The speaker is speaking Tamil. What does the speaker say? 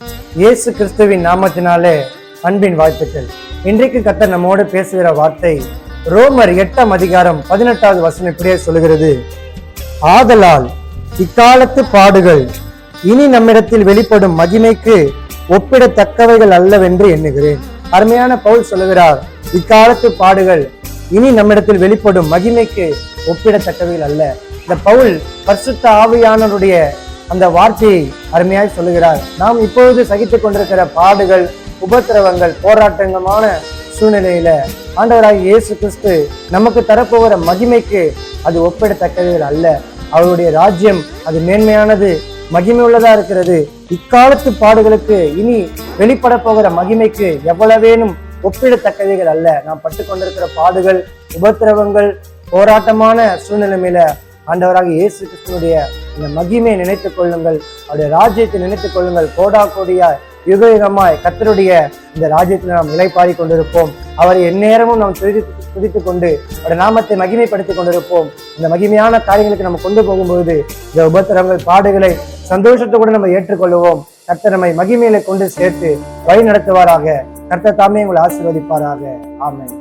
இயேசு கிறிஸ்துவின் நாமத்தினாலே அன்பின் வாழ்த்துக்கள். இன்றைக்கு கத்த நம்மோடு பேசுகிற வார்த்தை ரோமர் எட்டாம் அதிகாரம் பதினெட்டாவது வசனம் இப்படியே சொல்கிறது ஆதலால் இக்காலத்து பாடுகள் இனி நம்மிடத்தில் வெளிப்படும் மகிமைக்கு ஒப்பிடத்தக்கவைகள் அல்லவென்று எண்ணுகிறேன். அருமையான பவுல் சொல்லுகிறார் இக்காலத்து பாடுகள் இனி நம்மிடத்தில் வெளிப்படும் மகிமைக்கு ஒப்பிடத்தக்கவைகள் அல்ல. இந்த பவுல் பரிசுத்த ஆவியானவருடைய அந்த வார்த்தையை அருமையாய் சொல்லுகிறார். நாம் இப்பொழுது சகித்துக் கொண்டிருக்கிற பாடுகள் உபத்திரவங்கள் போராட்டங்கமான சூழ்நிலையில ஆண்டவராக இயேசு கிறிஸ்து நமக்கு தரப்போகிற மகிமைக்கு அது ஒப்பிடத்தக்கது அல்ல. அவருடைய ராஜ்யம் அது மேன்மையானது மகிமை உள்ளதா இருக்கிறது. இக்காலத்து பாடுகளுக்கு இனி வெளிப்பட போகிற மகிமைக்கு எவ்வளவேனும் ஒப்பிடத்தக்கவைகள் அல்ல. நாம் பட்டு கொண்டிருக்கிற பாடுகள் உபத்திரவங்கள் போராட்டமான சூழ்நிலைமையில ஆண்டவராக இயேசு கிறிஸ்துனுடைய இந்த மகிமையை நினைத்துக் கொள்ளுங்கள். அவருடைய ராஜ்யத்தை நினைத்துக் கொள்ளுங்கள். கோடா கோடியா யுகயுகமாய் கத்தருடைய இந்த ராஜ்யத்தில் நாம் நிலைப்பாடி கொண்டிருப்போம். அவரை எந்நேரமும் நாம் துதி துதித்துக் கொண்டு அவருடைய நாமத்தை மகிமைப்படுத்திக் கொண்டிருப்போம். இந்த மகிமையான காரியங்களுக்கு நம்ம கொண்டு போகும்போது இந்த உபத்திரங்கள் பாடுகளை சந்தோஷத்தோடு நம்ம ஏற்றுக்கொள்வோம் கர்த்தர் நம்மை மகிமையில கொண்டு சேர்த்து வழி நடத்துவாராக கர்த்தர் தாமே உங்களை ஆசீர்வதிப்பாராக. ஆமேன்.